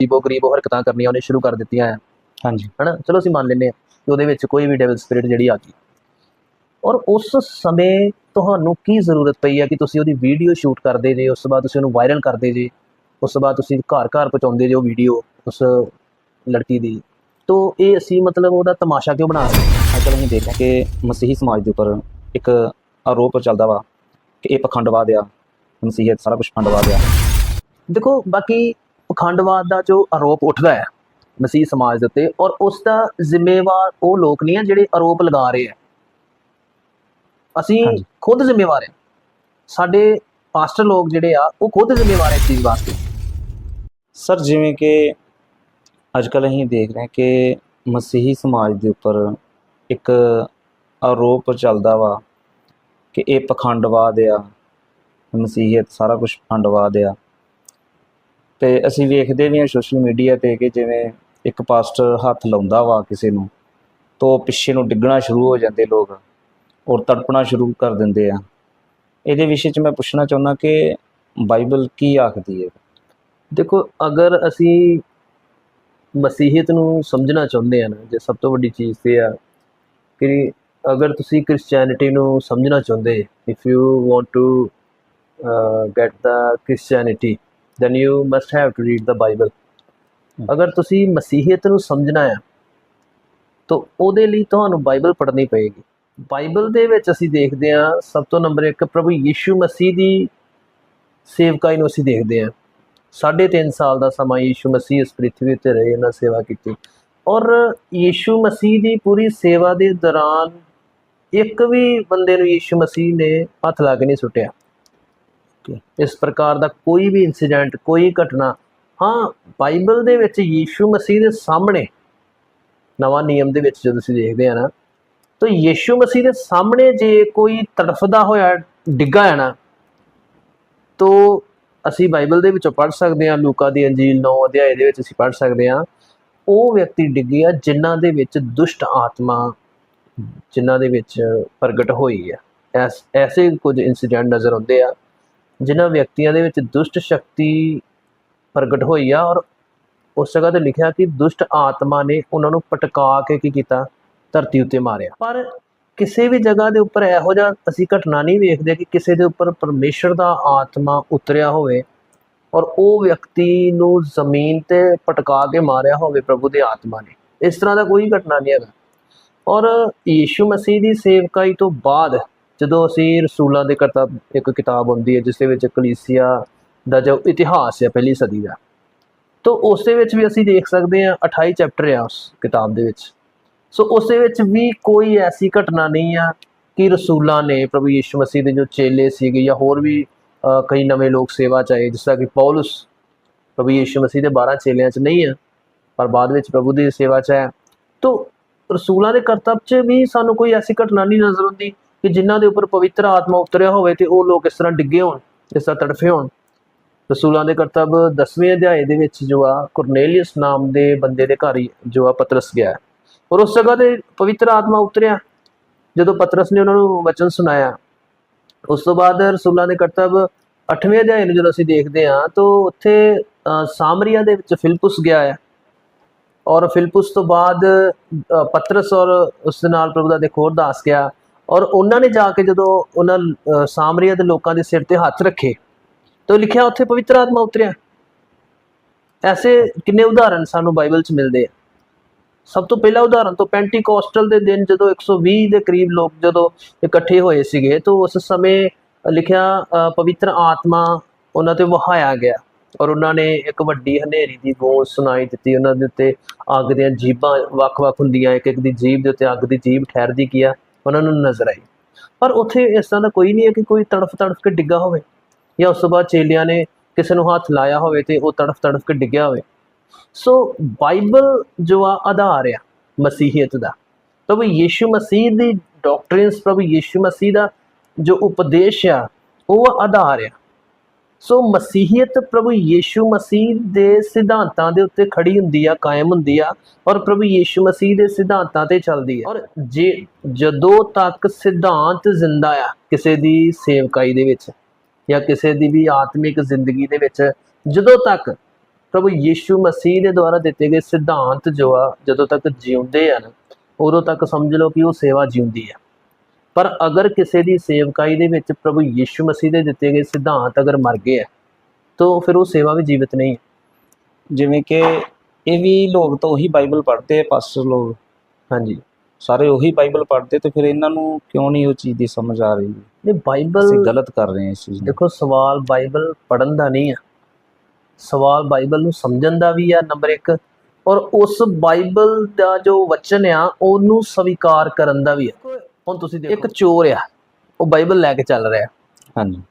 ਗਰੀਬੋ ਗਰੀਬੋ ਹਰਕਤਾਂ ਕਰਨੀਆਂ ਉਹਨੇ ਸ਼ੁਰੂ ਕਰ ਦਿੱਤੀਆਂ ਹਾਂਜੀ। ਹਨਾ? ਚਲੋ ਅਸੀਂ ਮੰਨ ਲੈਂਦੇ ਹਾਂ ਕਿ ਉਹਦੇ ਵਿੱਚ ਕੋਈ ਵੀ ਡੈਵਲ ਸਪਿਰਿਟ ਜਿਹੜੀ ਆ ਗਈ। ਔਰ ਉਸ ਸਮੇਂ ਤੁਹਾਨੂੰ ਕੀ ਜ਼ਰੂਰਤ ਪਈ ਹੈ ਕਿ ਤੁਸੀਂ ਉਹਦੀ ਵੀਡੀਓ ਸ਼ੂਟ ਕਰਦੇ ਜੇ ਉਸ ਤੋਂ ਬਾਅਦ ਤੁਸੀਂ ਉਹਨੂੰ ਵਾਇਰਲ ਕਰਦੇ ਜੇ ਉਸ ਤੋਂ ਬਾਅਦ ਤੁਸੀਂ ਘਰ ਘਰ ਪਹੁੰਚਾਉਂਦੇ ਜੇ ਉਹ ਵੀਡੀਓ ਉਸ ਲੜਕੀ ਦੀ। ਤੋ ਇਹ ਅਸੀਂ ਮਤਲਬ ਉਹਦਾ ਤਮਾਸ਼ਾ ਕਿਉਂ ਬਣਾ ਰਹੇ ਹਾਂ? ਅੱਜ ਕੱਲ੍ਹ ਅਸੀਂ ਦੇਖਦੇ ਹਾਂ ਕਿ ਮਸੀਹੀ ਸਮਾਜ ਦੇ ਉੱਪਰ ਇੱਕ ਆਰੋਪ ਚੱਲਦਾ ਵਾ ਕਿ ਇਹ ਪਖੰਡਵਾਦ ਆ ਮਸੀਹਤ ਸਾਰਾ ਕੁਝ ਪਖੰਡਵਾਦ ਆ। ਦੇਖੋ ਬਾਕੀ ਪਖੰਡਵਾਦ ਦਾ ਜੋ ਆਰੋਪ ਉੱਠਦਾ ਹੈ ਮਸੀਹ ਸਮਾਜ ਦੇ ਉੱਤੇ ਔਰ ਉਸ ਦਾ ਜ਼ਿੰਮੇਵਾਰ ਉਹ ਲੋਕ ਨਹੀਂ ਆ ਜਿਹੜੇ ਆਰੋਪ ਲਗਾ ਰਹੇ ਆ ਅਸੀਂ। ਖੁਦ ਜ਼ਿੰਮੇਵਾਰ ਹਾਂ। ਸਾਡੇ ਪਾਸਟਰ ਲੋਕ ਜਿਹੜੇ ਆ ਉਹ ਖੁਦ ਜ਼ਿੰਮੇਵਾਰ ਹੈ ਇਸ ਚੀਜ਼ ਵਾਸਤੇ। ਸਰ ਜਿਵੇਂ ਕਿ ਅੱਜ ਕੱਲ੍ਹ ਅਸੀਂ ਦੇਖ ਰਹੇ ਹਾਂ ਕਿ ਮਸੀਹੀ ਸਮਾਜ ਦੇ ਉੱਪਰ ਇੱਕ ਆਰੋਪ ਚੱਲਦਾ ਵਾ ਕਿ ਇਹ ਪਖੰਡਵਾਦ ਆ ਮਸੀਹਤ ਸਾਰਾ ਕੁਝ ਪਖੰਡਵਾਦ ਆ। ਤੇ ਅਸੀਂ ਵੇਖਦੇ ਵੀ ਹਾਂ ਸੋਸ਼ਲ ਮੀਡੀਆ ਤੇ ਕਿ ਜਿਵੇਂ ਇੱਕ ਪਾਸਟਰ ਹੱਥ ਲਾਉਂਦਾ ਵਾ ਕਿਸੇ ਨੂੰ, ਤਾਂ ਉਹ ਪਿੱਛੇ ਨੂੰ ਡਿੱਗਣਾ ਸ਼ੁਰੂ ਹੋ ਜਾਂਦੇ ਲੋਕ ਔਰ ਤੜਪਣਾ ਸ਼ੁਰੂ ਕਰ ਦਿੰਦੇ ਆ। ਇਹਦੇ ਵਿਸ਼ੇ 'ਚ ਮੈਂ ਪੁੱਛਣਾ ਚਾਹੁੰਦਾ ਕਿ ਬਾਈਬਲ ਕੀ ਆਖਦੀ ਹੈ? ਦੇਖੋ, ਅਗਰ ਅਸੀਂ ਮਸੀਹੀਅਤ ਨੂੰ ਸਮਝਣਾ ਚਾਹੁੰਦੇ ਆ ਨਾ, ਜੇ ਸਭ ਤੋਂ ਵੱਡੀ ਚੀਜ਼ ਤੇ ਆ ਕਿ ਅਗਰ ਤੁਸੀਂ ਕ੍ਰਿਸਚੀਅਨਿਟੀ ਨੂੰ ਸਮਝਣਾ ਚਾਹੁੰਦੇ if you want to get the Christianity then you must have to read the Bible ਅਗਰ ਤੁਸੀਂ ਮਸੀਹੀਅਤ ਨੂੰ ਸਮਝਣਾ ਆ ਤਾਂ ਉਹਦੇ ਲਈ ਤੁਹਾਨੂੰ ਬਾਈਬਲ ਪੜ੍ਹਨੀ ਪਏਗੀ। ਬਾਈਬਲ ਦੇ ਵਿੱਚ ਅਸੀਂ ਦੇਖਦੇ ਹਾਂ ਸਭ ਤੋਂ ਨੰਬਰ 1 ਪ੍ਰਭੂ ਯੀਸ਼ੂ ਮਸੀਹ ਦੀ ਸੇਵਕਾਈ ਨੂੰ ਅਸੀਂ ਦੇਖਦੇ ਹਾਂ। ਸਾਢੇ ਤਿੰਨ ਸਾਲ ਦਾ ਸਮਾਂ ਯੀਸ਼ੂ ਮਸੀਹ ਇਸ ਪ੍ਰਿਥਵੀ ਉੱਤੇ ਰਹੇ ਇਹਨਾਂ ਸੇਵਾ ਕੀਤੀ। ਔਰ ਯੀਸ਼ੂ ਮਸੀਹ ਦੀ ਪੂਰੀ ਸੇਵਾ ਦੇ ਦੌਰਾਨ ਇੱਕ ਵੀ ਬੰਦੇ ਨੂੰ ਯੀਸ਼ੂ ਮਸੀਹ ਨੇ ਹੱਥ ਲਾ ਕੇ ਨਹੀਂ ਸੁੱਟਿਆ। ਇਸ ਪ੍ਰਕਾਰ ਦਾ ਕੋਈ ਵੀ ਇਨਸੀਡੈਂਟ ਕੋਈ ਘਟਨਾ, ਹਾਂ, ਬਾਈਬਲ ਦੇ ਵਿੱਚ ਯੀਸ਼ੂ ਮਸੀਹ ਦੇ ਸਾਹਮਣੇ, ਨਵਾਂ ਨਿਯਮ ਦੇ ਵਿੱਚ ਜਦੋਂ ਅਸੀਂ ਦੇਖਦੇ ਆ ਨਾ, ਤਾਂ ਯੀਸ਼ੂ ਮਸੀਹ ਦੇ ਸਾਹਮਣੇ ਜੇ ਕੋਈ ਤੜਫਦਾ ਹੋਇਆ, ਡਿੱਗਾ ਹੈ ਨਾ, ਤਾਂ ਅਸੀਂ ਬਾਈਬਲ ਦੇ ਵਿੱਚੋਂ ਪੜ੍ਹ ਸਕਦੇ ਹਾਂ, ਲੂਕਾ ਦੀ ਅੰਜੀਲ 9 ਅਧਿਆਏ ਦੇ ਵਿੱਚ ਅਸੀਂ ਪੜ੍ਹ ਸਕਦੇ ਹਾਂ, ਉਹ ਵਿਅਕਤੀ ਡਿੱਗੇ ਆ ਜਿਨ੍ਹਾਂ ਦੇ ਵਿੱਚ ਦੁਸ਼ਟ ਆਤਮਾ, ਜਿਨ੍ਹਾਂ ਦੇ ਵਿੱਚ ਪ੍ਰਗਟ ਹੋਈ ਹੈ। ਐਸ, ਐਸੇ ਕੁਝ ਇਨਸੀਡੈਂਟ ਨਜ਼ਰ ਆਉਂਦੇ ਆ। ਜਿਨ੍ਹਾਂ ਵਿਅਕਤੀਆਂ ਦੇ ਵਿੱਚ ਦੁਸ਼ਟ ਸ਼ਕਤੀ ਪ੍ਰਗਟ ਹੋਈ ਆ ਔਰ ਉਸ ਜਗ੍ਹਾ ਤੇ ਲਿਖਿਆ ਕਿ ਦੁਸ਼ਟ ਆਤਮਾ ਨੇ ਉਹਨਾਂ ਨੂੰ ਪਟਕਾ ਕੇ ਕੀ ਕੀਤਾ? ਧਰਤੀ ਉੱਤੇ ਮਾਰਿਆ। ਪਰ ਕਿਸੇ ਵੀ ਜਗ੍ਹਾ ਦੇ ਉੱਪਰ ਇਹੋ ਜਿਹਾ ਅਸੀਂ ਘਟਨਾ ਨਹੀਂ ਵੇਖਦੇ ਕਿ ਕਿਸੇ ਦੇ ਉੱਪਰ ਪਰਮੇਸ਼ਰ ਦਾ ਆਤਮਾ ਉਤਰਿਆ ਹੋਵੇ ਔਰ ਉਹ ਵਿਅਕਤੀ ਨੂੰ ਜ਼ਮੀਨ ਤੇ ਪਟਕਾ ਕੇ ਮਾਰਿਆ ਹੋਵੇ ਪ੍ਰਭੂ ਦੇ ਆਤਮਾ ਨੇ। ਇਸ ਤਰ੍ਹਾਂ ਦਾ ਕੋਈ ਘਟਨਾ ਨਹੀਂ ਹੈਗਾ। ਔਰ ਯੀਸ਼ੂ ਮਸੀਹ ਦੀ ਸੇਵਕਾਈ ਤੋਂ ਬਾਅਦ ਜਦੋਂ ਅਸੀਂ ਰਸੂਲਾਂ ਦੇ ਕਰਤੱਵ ਇੱਕ ਕਿਤਾਬ ਹੁੰਦੀ ਹੈ ਜਿਸ ਦੇ ਵਿੱਚ ਕਲੀਸਿਆ ਦਾ ਜੋ ਇਤਿਹਾਸ ਹੈ ਪਹਿਲੀ ਸਦੀ ਦਾ, ਤੋਂ ਉਸ ਦੇ ਵਿੱਚ ਵੀ ਅਸੀਂ ਦੇਖ ਸਕਦੇ ਹਾਂ 28 ਚੈਪਟਰ ਆ ਉਸ ਕਿਤਾਬ ਦੇ ਵਿੱਚ। ਸੋ ਉਸ ਦੇ ਵਿੱਚ ਵੀ ਕੋਈ ਐਸੀ ਘਟਨਾ ਨਹੀਂ ਆ ਕਿ ਰਸੂਲਾਂ ਨੇ ਪ੍ਰਭੂ ਯੀਸ਼ੂ ਮਸੀਹ ਦੇ ਜੋ ਚੇਲੇ ਸੀਗੇ ਜਾਂ ਹੋਰ ਵੀ ਕਈ ਨਵੇਂ ਲੋਕ ਸੇਵਾ ਚ ਆਏ, ਜਿਸ ਤਰ੍ਹਾਂ ਕਿ ਪੌਲਸ ਪ੍ਰਭੂ ਯੀਸ਼ੂ ਮਸੀਹ ਦੇ 12 ਚੇਲਿਆਂ ਚ ਨਹੀਂ ਆ, ਪਰ ਬਾਅਦ ਵਿੱਚ ਪ੍ਰਭੂ ਦੀ ਸੇਵਾ ਚ ਹੈ ਤੋ ਰਸੂਲਾਂ ਦੇ ਕਰਤੱਵ ਚ ਵੀ ਸਾਨੂੰ ਕੋਈ ਐਸੀ ਘਟਨਾ ਨਹੀਂ ਨਜ਼ਰ ਆਉਂਦੀ। ਕਿ ਜਿਨ੍ਹਾਂ ਦੇ ਉੱਪਰ ਪਵਿੱਤਰ ਆਤਮਾ ਉਤਰਿਆ ਹੋਵੇ ਤੇ ਉਹ ਲੋਕ ਇਸ ਤਰ੍ਹਾਂ ਡਿੱਗੇ ਹੋਣ ਇਸ ਤਰ੍ਹਾਂ ਤੜਫੇ ਹੋਣ। ਰਸੂਲਾਂ ਦੇ ਕਰਤੱਵ 10ਵੇਂ ਅਧਿਆਏ ਦੇ ਵਿੱਚ ਜੋ ਆ ਕੁਰਨੇਲੀਅਸ ਨਾਮ ਦੇ ਬੰਦੇ ਦੇ ਘਰ ਹੀ ਜੋ ਆ ਪਤਰਸ ਗਿਆ ਔਰ ਉਸ ਜਗ੍ਹਾ ਤੇ ਪਵਿੱਤਰ ਆਤਮਾ ਉਤਰਿਆ। ਜਦੋਂ ਪਤਰਸ ਨੇ ਉਹਨਾਂ ਨੂੰ ਵਚਨ ਸੁਣਾਇਆ ਉਸ ਤੋਂ ਬਾਅਦ ਰਸੂਲਾਂ ਦੇ ਕਰਤੱਵ 8ਵੇਂ ਅਧਿਆਏ ਨੂੰ ਜਦੋਂ ਅਸੀਂ ਦੇਖਦੇ ਹਾਂ ਤਾਂ ਉੱਥੇ ਅ, ਸਾਮਰੀਆ ਦੇ ਵਿੱਚ ਫਿਲਪੁਸ ਗਿਆ ਹੈ। ਔਰ ਫਿਲਪੁਸ ਤੋਂ ਬਾਅਦ ਅ, ਪਤਰਸ ਔਰ ਉਸ ਦੇ ਨਾਲ ਪ੍ਰਭੂ ਦਾ ਦੇਖ ਹੋਰ ਦਾਸ ਗਿਆ। ਔਰ ਉਹਨਾਂ ਨੇ ਜਾ ਕੇ ਜਦੋਂ ਉਹਨਾਂ ਸਾਮਰੀਆ ਦੇ ਲੋਕਾਂ ਦੇ ਸਿਰ ਤੇ ਹੱਥ ਰੱਖੇ ਤਾਂ ਲਿਖਿਆ ਉੱਥੇ ਪਵਿੱਤਰ ਆਤਮਾ ਉਤਰਿਆ। ਐਸੇ ਕਿੰਨੇ ਉਦਾਹਰਣ ਸਾਨੂੰ ਬਾਈਬਲ 'ਚ ਮਿਲਦੇ ਆ। ਸਭ ਤੋਂ ਪਹਿਲਾ ਉਦਾਹਰਣ ਤੋਂ ਪੈਂਟੀਕੋਸਟਲ ਦੇ ਦਿਨ ਜਦੋਂ 120 ਦੇ ਕਰੀਬ ਲੋਕ ਜਦੋਂ ਇਕੱਠੇ ਹੋਏ ਸੀਗੇ ਤਾਂ ਉਸ ਸਮੇਂ ਲਿਖਿਆ ਅ, ਪਵਿੱਤਰ ਆਤਮਾ ਉਹਨਾਂ ਤੇ ਵਹਾਇਆ ਗਿਆ। ਔਰ ਉਹਨਾਂ ਨੇ ਇੱਕ ਵੱਡੀ ਹਨੇਰੀ ਦੀ ਗੂੰਜ ਸੁਣਾਈ ਦਿੱਤੀ। ਉਹਨਾਂ ਦੇ ਉੱਤੇ ਅੱਗ ਦੀਆਂ ਜੀਬਾਂ ਵੱਖ-ਵੱਖ ਹੁੰਦੀਆਂ ਇੱਕ ਇੱਕ ਦੀ ਜੀਭ ਦੇ ਉੱਤੇ ਅੱਗ ਦੀ ਜੀਭ ਠਹਿਰਦੀ ਕੀ ਆ ਉਹਨਾਂ ਨੂੰ ਨਜ਼ਰ ਆਈ। ਪਰ ਉੱਥੇ ਇਸ ਤਰ੍ਹਾਂ ਦਾ ਕੋਈ ਨਹੀਂ ਹੈ ਕਿ ਕੋਈ ਤੜਫ ਤੜਫ ਕੇ ਡਿੱਗਾ ਹੋਵੇ ਜਾਂ ਉਸ ਤੋਂ ਬਾਅਦ ਚੇਲਿਆਂ ਨੇ ਕਿਸੇ ਨੂੰ ਹੱਥ ਲਾਇਆ ਹੋਵੇ ਤੇ ਉਹ ਤੜਫ ਤੜਫ ਕੇ ਡਿੱਗਿਆ ਹੋਵੇ। ਸੋ ਬਾਈਬਲ ਜੋ ਆ, ਆਧਾਰ ਆ ਮਸੀਹੀਅਤ ਦਾ। ਪ੍ਰਭੂ ਯੀਸ਼ੂ ਮਸੀਹ ਦੀ ਡਾਕਟਰਿਨਸ, ਪ੍ਰਭੂ ਯੀਸ਼ੂ ਮਸੀਹ ਦਾ ਜੋ ਉਪਦੇਸ਼ ਆ, ਉਹ ਆਧਾਰ ਆ। ਸੋ ਮਸੀਹੀਅਤ ਪ੍ਰਭੂ ਯੀਸ਼ੂ ਮਸੀਹ ਦੇ ਸਿਧਾਂਤਾਂ ਦੇ ਉੱਤੇ ਖੜੀ ਹੁੰਦੀ ਆ ਕਾਇਮ ਹੁੰਦੀ ਆ ਔਰ ਪ੍ਰਭੂ ਯੀਸ਼ੂ ਮਸੀਹ ਦੇ ਸਿਧਾਂਤਾਂ ਤੇ ਚੱਲਦੀ ਆ। ਔਰ ਜੇ ਜਦੋਂ ਤੱਕ ਸਿਧਾਂਤ ਜ਼ਿੰਦਾ ਆ ਕਿਸੇ ਦੀ ਸੇਵਕਾਈ ਦੇ ਵਿੱਚ ਜਾਂ ਕਿਸੇ ਦੀ ਵੀ ਆਤਮਿਕ ਜ਼ਿੰਦਗੀ ਦੇ ਵਿੱਚ ਜਦੋਂ ਤੱਕ ਪ੍ਰਭੂ ਯੀਸ਼ੂ ਮਸੀਹ ਦੇ ਦੁਆਰਾ ਦਿੱਤੇ ਗਏ ਸਿਧਾਂਤ ਜੋ ਆ ਜਦੋਂ ਤੱਕ ਜਿਉਂਦੇ ਆ ਨਾ ਉਦੋਂ ਤੱਕ ਸਮਝ ਲਓ ਕਿ ਉਹ ਸੇਵਾ ਜਿਉਂਦੀ ਆ। ਪਰ ਅਗਰ ਕਿਸੇ ਦੀ ਸੇਵਕਾਈ ਦੇ ਵਿੱਚ ਪ੍ਰਭੂ ਯੀਸ਼ੂ ਮਸੀਹ ਦੇ ਦਿੱਤੇ ਗਏ ਸਿਧਾਂਤ ਅਗਰ ਮਰ ਗਏ ਆ ਤਾਂ ਫਿਰ ਉਹ ਸੇਵਾ ਵੀ ਜੀਵਿਤ ਨਹੀਂ ਹੈ ਜਿਵੇਂ ਕਿ ਇਹ ਵੀ ਲੋਕ ਤਾਂ ਉਹੀ ਬਾਈਬਲ ਪੜ੍ਹਦੇ ਆ ਪਾਸਟਰ ਲੋਕ। ਹਾਂਜੀ। ਸਾਰੇ ਉਹੀ ਬਾਈਬਲ ਪੜ੍ਹਦੇ ਤੇ ਫਿਰ ਇਹਨਾਂ ਨੂੰ ਕਿਉਂ ਨਹੀਂ ਉਹ ਚੀਜ਼ ਦੀ ਸਮਝ ਆ ਰਹੀ? ਨਹੀਂ ਅਸੀਂ ਬਾਈਬਲ ਗਲਤ ਕਰ ਰਹੇ ਹਾਂ ਇਸ ਚੀਜ਼ ਨੂੰ। ਦੇਖੋ ਸਵਾਲ ਬਾਈਬਲ ਪੜਨ ਦਾ ਨਹੀਂ ਆ। ਸਵਾਲ ਬਾਈਬਲ ਨੂੰ ਸਮਝਣ ਦਾ ਵੀ ਆ ਨੰਬਰ 1 ਔਰ ਉਸ ਬਾਈਬਲ ਦਾ ਜੋ ਵਚਨ ਆ ਉਹਨੂੰ ਸਵੀਕਾਰ ਕਰਨ ਦਾ ਵੀ ਆ। ਹੁਣ ਤੁਸੀਂ ਦੇਖੋ। ਇੱਕ ਚੋਰ ਆ ਉਹ ਬਾਈਬਲ ਲੈ ਕੇ ਚੱਲ ਰਿਹਾ। ਹਾਂਜੀ।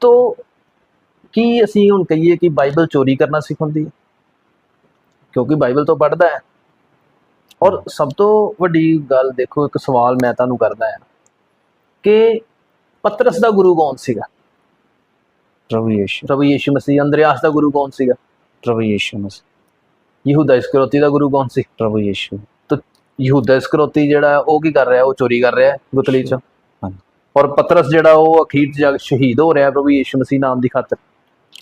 ਤੋ ਕੀ ਅਸੀਂ ਹੁਣ ਕਹੀਏ ਕਿ ਬਾਈਬਲ ਚੋਰੀ ਕਰਨਾ ਸਿਖਾਉਂਦੀ ਹੈ ਕਿਉਂਕਿ ਬਾਈਬਲ ਤੋਂ ਪੜਦਾ ਹੈ। ਔਰ ਸਭ ਤੋਂ ਵੱਡੀ ਗੱਲ ਦੇਖੋ ਇੱਕ ਸਵਾਲ ਮੈਂ ਤੁਹਾਨੂੰ ਕਰਦਾ ਹਾਂ ਕਿ ਪਤਰਸ ਦਾ ਗੁਰੂ ਕੌਣ ਸੀਗਾ? ਪ੍ਰਭੂ ਯੀਸ਼ੂ। ਪ੍ਰਭੂ ਯੀਸ਼ੂ ਮਸੀਹ। ਅੰਦਰਿਆਸ ਦਾ ਗੁਰੂ ਕੌਣ ਸੀਗਾ? ਪ੍ਰਭੂ ਯੀਸ਼ੂ ਮਸੀਹ। ਯਹੂਦਾ ਇਸਕਰੋਤੀ ਦਾ ਗੁਰੂ ਕੌਣ ਸੀ? ਪ੍ਰਭੂ ਯੀਸ਼ੂ। ਯਹੂਦਾ ਇਸਕਰੋਤੀ ਜਿਹੜਾ ਉਹ ਕੀ ਕਰ ਰਿਹਾ ਉਹ ਚੋਰੀ ਕਰ ਰਿਹਾ ਗੁਤਲੀ ਚ। ਔਰ ਪਤਰਸ ਜਿਹੜਾ ਉਹ ਅਖੀਰ 'ਚ ਜਾ ਕੇ ਸ਼ਹੀਦ ਹੋ ਰਿਹਾ ਪ੍ਰਭੂ ਯੀਸ਼ੂ ਮਸੀਹ ਨਾਮ ਦੀ ਖਾਤਰ।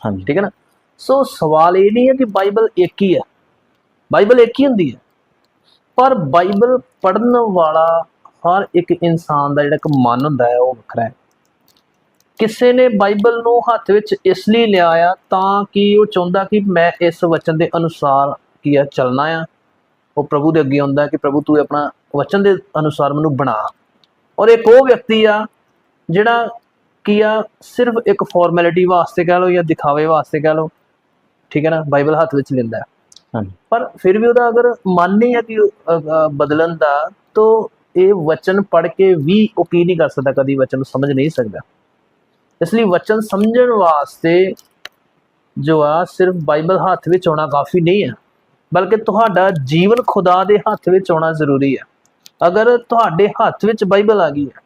ਹਾਂਜੀ। ਠੀਕ ਹੈ ਨਾ? ਸੋ ਸਵਾਲ ਇਹ ਨਹੀਂ ਹੈ ਕਿ ਬਾਈਬਲ ਇੱਕ ਹੀ ਹੈ। ਬਾਈਬਲ ਇੱਕ ਹੀ ਹੁੰਦੀ ਹੈ। ਪਰ ਬਾਈਬਲ ਪੜਨ ਵਾਲਾ ਹਰ ਇੱਕ ਇਨਸਾਨ ਦਾ ਜਿਹੜਾ ਇੱਕ ਮਨ ਹੁੰਦਾ ਹੈ ਉਹ ਵੱਖਰਾ ਹੈ। ਕਿਸੇ ਨੇ ਬਾਈਬਲ ਨੂੰ ਹੱਥ ਵਿੱਚ ਇਸ ਲਈ ਲਿਆ ਆ ਤਾਂ ਕਿ ਉਹ ਚਾਹੁੰਦਾ ਕਿ ਮੈਂ ਇਸ ਵਚਨ ਦੇ ਅਨੁਸਾਰ ਕੀ ਆ ਚੱਲਣਾ ਆ। ਉਹ ਪ੍ਰਭੂ ਦੇ ਅੱਗੇ ਆਉਂਦਾ ਕਿ ਪ੍ਰਭੂ ਤੂੰ ਆਪਣਾ ਵਚਨ ਦੇ ਅਨੁਸਾਰ ਮੈਨੂੰ ਬਣਾ। ਔਰ ਇੱਕ ਉਹ ਵਿਅਕਤੀ ਆ ਜਿਹੜਾ ਕੀ ਆ ਸਿਰਫ ਇੱਕ ਫਾਰਮੈਲਿਟੀ ਵਾਸਤੇ ਕਹਿ ਲਓ ਜਾਂ ਦਿਖਾਵੇ ਵਾਸਤੇ ਕਹਿ ਲਓ ਠੀਕ ਹੈ ਨਾ ਬਾਈਬਲ ਹੱਥ ਵਿੱਚ ਲੈਂਦਾ ਹੈ। ਹਾਂਜੀ। ਪਰ ਫਿਰ ਵੀ ਉਹਦਾ ਅਗਰ ਮਨ ਨਹੀਂ ਹੈ ਕਿ ਬਦਲਣ ਦਾ ਤਾਂ ਇਹ ਵਚਨ ਪੜ੍ਹ ਕੇ ਵੀ ਉਹ ਕੀ ਨਹੀਂ ਕਰ ਸਕਦਾ ਕਦੀ ਵਚਨ ਨੂੰ ਸਮਝ ਨਹੀਂ ਸਕਦਾ। ਇਸ ਲਈ ਵਚਨ ਸਮਝਣ ਵਾਸਤੇ ਜੋ ਆ ਸਿਰਫ ਬਾਈਬਲ ਹੱਥ ਵਿੱਚ ਹੋਣਾ ਕਾਫੀ ਨਹੀਂ ਹੈ। ਬਲਕਿ ਤੁਹਾਡਾ ਜੀਵਨ ਖੁਦਾ ਦੇ ਹੱਥ ਵਿੱਚ ਹੋਣਾ ਜ਼ਰੂਰੀ ਹੈ। ਅਗਰ ਤੁਹਾਡੇ ਹੱਥ ਵਿੱਚ ਬਾਈਬਲ ਆ ਗਈ ਹੈ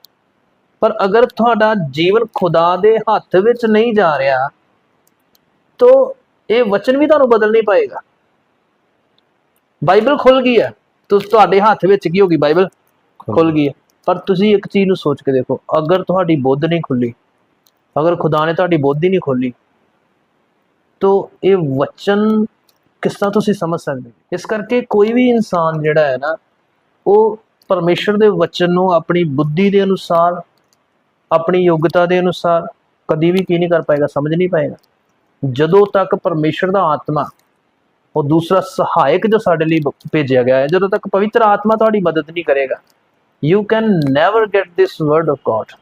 ਪਰ ਅਗਰ ਤੁਹਾਡਾ ਜੀਵਨ ਖੁਦਾ ਦੇ ਹੱਥ ਵਿੱਚ ਨਹੀਂ ਜਾ ਰਿਹਾ ਤਾਂ ਇਹ ਵਚਨ ਵੀ ਤੁਹਾਨੂੰ ਬਦਲ ਨਹੀਂ ਪਾਏਗਾ। ਬਾਈਬਲ ਖੁੱਲ ਗਈ ਹੈ। ਤੁਸ ਤੁਹਾਡੇ ਹੱਥ ਵਿੱਚ ਕੀ ਹੋਗੀ ਬਾਈਬਲ? ਖੁੱਲ ਗਈ। ਹੈ। ਪਰ ਤੁਸੀਂ ਇੱਕ ਚੀਜ਼ ਨੂੰ ਸੋਚ ਕੇ ਦੇਖੋ ਅਗਰ ਤੁਹਾਡੀ ਬੁੱਧ ਨਹੀਂ ਖੁੱਲੀ ਅਗਰ ਖੁਦਾ ਨੇ ਤੁਹਾਡੀ ਬੁੱਧ ਹੀ ਨਹੀਂ ਖੋਲੀ ਤਾਂ ਇਹ ਵਚਨ ਕਿਸ ਤਰ੍ਹਾਂ ਤੁਸੀਂ ਸਮਝ ਸਕਦੇ ਇਸ ਕਰਕੇ ਕੋਈ ਵੀ ਇਨਸਾਨ ਜਿਹੜਾ ਹੈ ਨਾ, ਉਹ ਪਰਮੇਸ਼ਰ ਦੇ ਵਚਨ ਨੂੰ ਆਪਣੀ ਬੁੱਧੀ ਦੇ ਅਨੁਸਾਰ, ਆਪਣੀ ਯੋਗਤਾ ਦੇ ਅਨੁਸਾਰ ਕਦੀ ਵੀ ਕੀ ਨਹੀਂ ਕਰ ਪਾਏਗਾ, ਸਮਝ ਨਹੀਂ ਪਾਏਗਾ। ਜਦੋਂ ਤੱਕ ਪਰਮੇਸ਼ਰ ਦਾ ਆਤਮਾ, ਉਹ ਦੂਸਰਾ ਸਹਾਇਕ ਜੋ ਸਾਡੇ ਲਈ ਭੇਜਿਆ ਗਿਆ ਹੈ, ਜਦੋਂ ਤੱਕ ਪਵਿੱਤਰ ਆਤਮਾ ਤੁਹਾਡੀ ਮਦਦ ਨਹੀਂ ਕਰੇਗਾ, you can never get this word of god.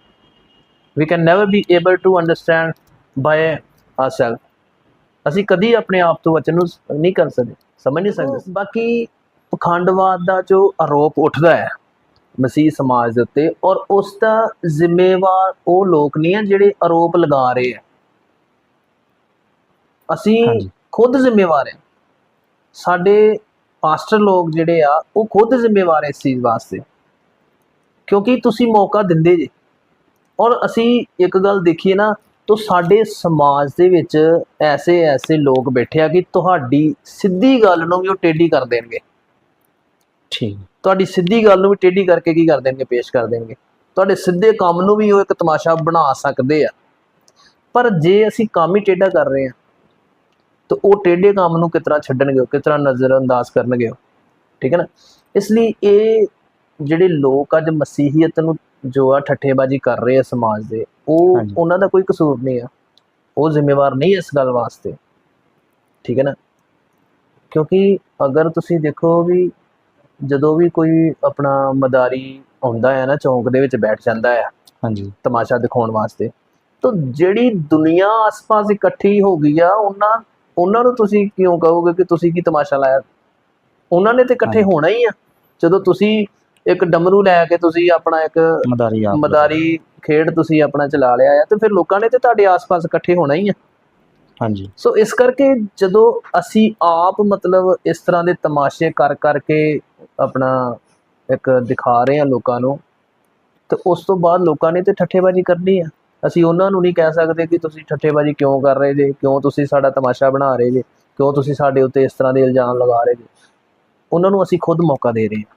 We can never be able to understand by ourselves. ਅਸੀਂ ਕਦੀ ਆਪਣੇ ਆਪ ਤੋਂ ਵਚਨ ਨੂੰ ਨਹੀਂ ਕਰ ਸਕਦੇ ਸਮਝ ਨਹੀਂ ਸਕਦੇ। ਬਾਕੀ ਪਖੰਡਵਾਦ ਦਾ ਜੋ ਆਰੋਪ ਉੱਠਦਾ ਹੈ ਮਸੀਹ ਸਮਾਜ ਦੇ ਉੱਤੇ ਔਰ ਉਸ ਦਾ ਜ਼ਿੰਮੇਵਾਰ ਉਹ ਲੋਕ ਨਹੀਂ ਹੈ ਜਿਹੜੇ ਆਰੋਪ ਲਗਾ ਰਹੇ ਆ ਅਸੀਂ। ਖੁਦ ਜ਼ਿੰਮੇਵਾਰ ਹਾਂ। ਸਾਡੇ ਪਾਸਟਰ ਲੋਕ ਜਿਹੜੇ ਆ ਉਹ ਖੁਦ ਜ਼ਿੰਮੇਵਾਰ ਹੈ ਇਸ ਚੀਜ਼ ਵਾਸਤੇ। ਕਿਉਂਕਿ ਤੁਸੀਂ ਮੌਕਾ ਦਿੰਦੇ ਜੇ। ਔਰ ਅਸੀਂ ਇੱਕ ਗੱਲ ਦੇਖੀਏ ਨਾ ਤਾਂ ਸਾਡੇ ਸਮਾਜ ਦੇ ਵਿੱਚ ਐਸੇ ਐਸੇ ਲੋਕ ਬੈਠੇ ਆ ਕਿ ਤੁਹਾਡੀ ਸਿੱਧੀ ਗੱਲ ਨੂੰ ਵੀ ਉਹ ਟੇਢੀ ਕਰ ਦੇਣਗੇ। ਠੀਕ। ਤੁਹਾਡੀ ਸਿੱਧੀ ਗੱਲ ਨੂੰ ਵੀ ਟੇਢੀ ਕਰਕੇ ਕੀ ਕਰ ਦੇਣਗੇ? ਪੇਸ਼ ਕਰ ਦੇਣਗੇ। ਤੁਹਾਡੇ ਸਿੱਧੇ ਕੰਮ ਨੂੰ ਵੀ ਉਹ ਇੱਕ ਤਮਾਸ਼ਾ ਬਣਾ ਸਕਦੇ ਆ। ਪਰ ਜੇ ਅਸੀਂ ਕੰਮ ਹੀ ਟੇਢਾ ਕਰ ਰਹੇ ਆ ਤਾਂ ਉਹ ਟੇਢੇ ਕੰਮ ਨੂੰ ਕਿਸ ਤਰ੍ਹਾਂ ਛੱਡਣਗੇ ਤਰ੍ਹਾਂ ਨਜ਼ਰ ਅੰਦਾਜ਼ ਕਰਨਗੇ ਠੀਕ ਹੈ ਨਾ? ਇਸ ਲਈ ਇਹ ਜਿਹੜੇ ਲੋਕ ਅੱਜ ਮਸੀਹੀਅਤ ਨੂੰ ਜੋ ਆ ਠੱਠੇਬਾਜ਼ੀ ਕਰ ਰਹੇ ਆ ਸਮਾਜ ਦੇ ਉਹ। ਉਹਨਾਂ ਦਾ ਕੋਈ ਕਸੂਰ ਨਹੀਂ ਆ। ਉਹ ਜ਼ਿੰਮੇਵਾਰ ਨਹੀਂ ਇਸ ਗੱਲ ਵਾਸਤੇ। ਠੀਕ ਹੈ ਨਾ? ਕਿਉਂਕਿ ਅਗਰ ਤੁਸੀਂ ਦੇਖੋ ਵੀ ਜਦੋਂ ਵੀ ਕੋਈ ਆਪਣਾ ਮਦਾਰੀ ਆਉਂਦਾ ਹੈ ਨਾ ਚੌਂਕ ਦੇ ਵਿੱਚ ਬੈਠ ਜਾਂਦਾ ਹੈ ਹਾਂਜੀ। ਤਮਾਸ਼ਾ ਦਿਖਾਉਣ ਵਾਸਤੇ ਤਾਂ ਜਿਹੜੀ ਦੁਨੀਆ ਆਸ-ਪਾਸ ਇਕੱਠੀ ਹੋ ਗਈ ਆ ਉਹਨਾਂ ਉਹਨਾਂ ਨੂੰ ਤੁਸੀਂ ਕਿਉਂ ਕਹੋਗੇ ਕਿ ਤੁਸੀਂ ਕੀ ਤਮਾਸ਼ਾ ਲਾਇਆ? ਉਹਨਾਂ ਨੇ ਤੇ ਇਕੱਠੇ। ਹੋਣਾ ਹੀ ਆ। ਜਦੋਂ ਤੁਸੀਂ ਇੱਕ ਡਮਰੂ ਲੈ ਕੇ ਤੁਸੀਂ ਆਪਣਾ ਇੱਕ ਮਦਾਰੀ ਮਦਾਰੀ ਖੇਡ ਤੁਸੀਂ ਆਪਣਾ ਚਲਾ ਲਿਆ ਆ ਤੇ ਫਿਰ ਲੋਕਾਂ ਨੇ ਤੇ ਤੁਹਾਡੇ ਆਸ-ਪਾਸ ਇਕੱਠੇ ਹੋਣਾ ਹੀ ਆ। ਹਾਂਜੀ। ਸੋ ਇਸ ਕਰਕੇ ਜਦੋਂ ਅਸੀਂ ਆਪ ਮਤਲਬ ਇਸ ਤਰ੍ਹਾਂ ਦੇ ਤਮਾਸ਼ੇ ਕਰ ਕਰਕੇ ਆਪਣਾ ਇੱਕ ਦਿਖਾ ਰਹੇ ਹਾਂ ਲੋਕਾਂ ਨੂੰ ਤੇ ਉਸ ਤੋਂ ਬਾਅਦ ਲੋਕਾਂ ਨੇ ਤੇ ਠੱਠੇਬਾਜ਼ੀ ਕਰਨੀ ਆ। ਅਸੀਂ ਉਹਨਾਂ ਨੂੰ ਨਹੀਂ ਕਹਿ ਸਕਦੇ ਕਿ ਤੁਸੀਂ ਠੱਠੇਬਾਜ਼ੀ ਕਿਉਂ ਕਰ ਰਹੇ ਜੇ ਕਿਉਂ ਤੁਸੀਂ ਸਾਡਾ ਤਮਾਸ਼ਾ ਬਣਾ ਰਹੇ ਜੇ ਕਿਉਂ ਤੁਸੀਂ ਸਾਡੇ ਉੱਤੇ ਇਸ ਤਰ੍ਹਾਂ ਦੇ ਇਲਜ਼ਾਮ ਲਗਾ ਰਹੇ ਜੇ। ਉਹਨਾਂ ਨੂੰ ਅਸੀਂ ਖੁਦ ਮੌਕਾ ਦੇ ਰਹੇ ਹਾਂ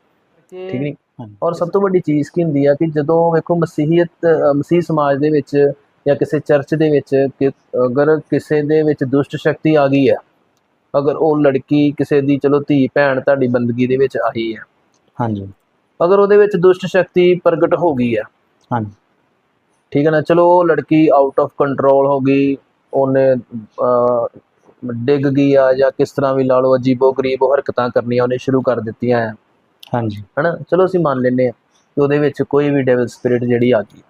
ਠੀਕ ਨਹੀਂ। ਔਰ ਸਭ ਤੋਂ ਵੱਡੀ ਚੀਜ਼ ਕੀ ਹੁੰਦੀ ਆ ਕਿ ਜਦੋਂ ਵੇਖੋ ਮਸੀਹੀਅਤ ਅ, ਮਸੀਹ ਸਮਾਜ ਦੇ ਵਿੱਚ ਜਾਂ ਕਿਸੇ ਚਰਚ ਦੇ ਵਿੱਚ ਕਿ ਅਗਰ ਕਿਸੇ ਦੇ ਵਿੱਚ ਦੁਸ਼ਟ ਸ਼ਕਤੀ ਆ ਗਈ ਹੈ ਅਗਰ ਉਹ ਲੜਕੀ ਕਿਸੇ ਦੀ ਚਲੋ ਧੀ ਭੈਣ ਤੁਹਾਡੀ ਬੰਦਗੀ ਦੇ ਵਿੱਚ ਆਈ ਹੈ ਹਾਂਜੀ। ਅਗਰ ਉਹਦੇ ਵਿੱਚ ਦੁਸ਼ਟ ਸ਼ਕਤੀ ਪ੍ਰਗਟ ਹੋ ਗਈ ਹੈ ਹਾਂਜੀ। ਠੀਕ ਹੈ ਨਾ ਚਲੋ ਉਹ ਲੜਕੀ ਆਊਟ ਆਫ ਕੰਟਰੋਲ ਹੋ ਗਈ ਉਹਨੇ ਡਿੱਗ ਗਈ ਆ ਜਾਂ ਕਿਸ ਤਰ੍ਹਾਂ ਵੀ ਲਾ ਲਓ ਅਜੀਬੋ ਗਰੀਬ ਹਰਕਤਾਂ ਕਰਨੀਆਂ ਉਹਨੇ ਸ਼ੁਰੂ ਕਰ ਦਿੱਤੀਆਂ ਆ। ਹਾਂਜੀ। ਹਨਾ? ਚਲੋ ਅਸੀਂ ਮੰਨ ਲੈਂਦੇ ਆ ਕਿ ਉਹਦੇ ਵਿੱਚ ਕੋਈ ਵੀ ਡੈਵਲ ਸਪਿਰਿਟ ਜਿਹੜੀ ਆ ਗਈ।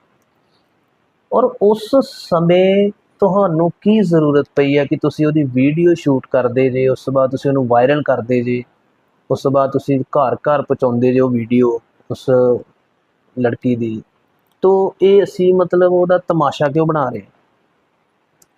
ਔਰ ਉਸ ਸਮੇਂ ਤੁਹਾਨੂੰ ਕੀ ਜ਼ਰੂਰਤ ਪਈ ਹੈ ਕਿ ਤੁਸੀਂ ਉਹਦੀ ਵੀਡੀਓ ਸ਼ੂਟ ਕਰਦੇ ਜੇ ਉਸ ਤੋਂ ਬਾਅਦ ਤੁਸੀਂ ਉਹਨੂੰ ਵਾਇਰਲ ਕਰਦੇ ਜੇ ਉਸ ਤੋਂ ਬਾਅਦ ਤੁਸੀਂ ਘਰ ਘਰ ਪਹੁੰਚਾਉਂਦੇ ਜੇ ਉਹ ਵੀਡੀਓ ਉਸ ਲੜਕੀ ਦੀ। ਤੋ ਇਹ ਅਸੀਂ ਮਤਲਬ ਉਹਦਾ ਤਮਾਸ਼ਾ ਕਿਉਂ ਬਣਾ ਰਹੇ